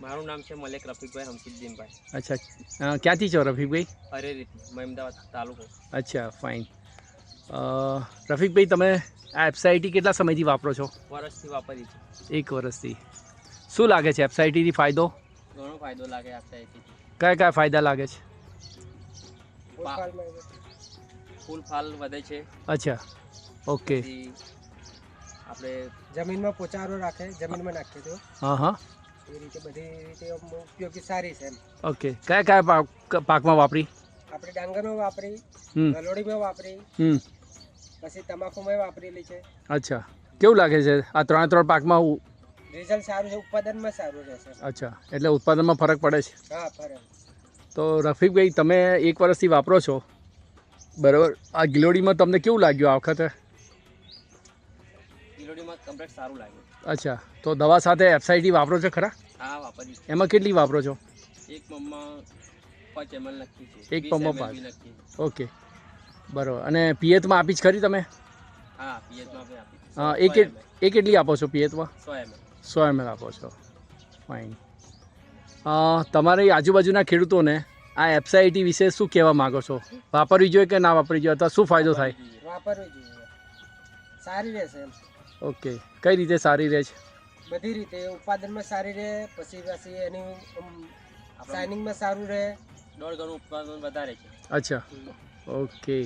મારું નામ છે મલેક રફીકભાઈ હમસુદ્દીનભાઈ. અચ્છા. ક્યાંથી છો રફીકભાઈ? અરેરીથી મહેમદાવાદ તાલુકો. અચ્છા ફાઇન રફીકભાઈ તમે આ એફસાઈટી કેટલા સમયથી વાપરો છો? વર્ષથી વાપરી છે એક વર્ષથી. શું લાગે છે એફસાઈટીથી ફાયદો? ઘણો ફાયદો લાગે આપતા કયા કયા ફાયદા લાગે છે? ફૂલ ફાલ વધે છે. અચ્છા. ઓકે. આપણે જમીનમાં પોચારો રાખે જમીનમાં નાખીએ તો. હા હા. એ રીતે બધી રીતે ઉપયોગી સારી છે ઓકે. કયા કયા પાક પાકમાં વાપરી? આપણે ડાંગરમાં વાપરી હમ. ગલોડીમાં વાપરી હમ. પછી તમાકુમાં વાપરેલી છે. અચ્છા. કેવું લાગે છે? આ ત્રણ ત્રણ પાકમાં રિઝલ્ટ સારું છે ઉત્પાદનમાં સારું રહેશે અચ્છા. એટલે ઉત્પાદનમાં ફરક પડે છે. હા ફરક. તો રફીકભાઈ તમે એક વર્ષથી વાપરો છો. બરાબર. આ ગિલોડીમાં તમને કેવું લાગ્યું આ વખતે? ગિલોડીમાં કમ્પ્લેટ સારું લાગ્યું. અચ્છા. તો દવા સાથે એફસાઈટી વાપરો છો ખરા? વાપરી એમાં કેટલી વાપરો છો? એક પંપમાં પાંચ એમએલ નક્કી છે. એક 20 પંપમાં પાંચ. ઓકે. બરાબર. અને પિયતમાં આપી જ ખરી તમે? હા છે. હા સો એ કેટલી આપો છો પિયતમાં? સો એમએલ સો એમએલ આપો છો. ફાઇન. તમારી આજુબાજુના ખેડૂતોને આ એફસાઈટી વિશે શું કહેવા માગો છો? વાપરવી જોઈએ કે ના વાપરવી જોઈએ? અથવા શું ફાયદો થાય? વાપરવી જોઈએ. સારી રહેશે એમ. ઓકે. કઈ રીતે સારી રહે છે? બધી રીતે ઉત્પાદનમાં સારી રહે પછી પછી એની શાઇનિંગમાં સારું રહે. દોઢ ગણું ઉત્પાદન વધારે છે. અચ્છા. ઓકે.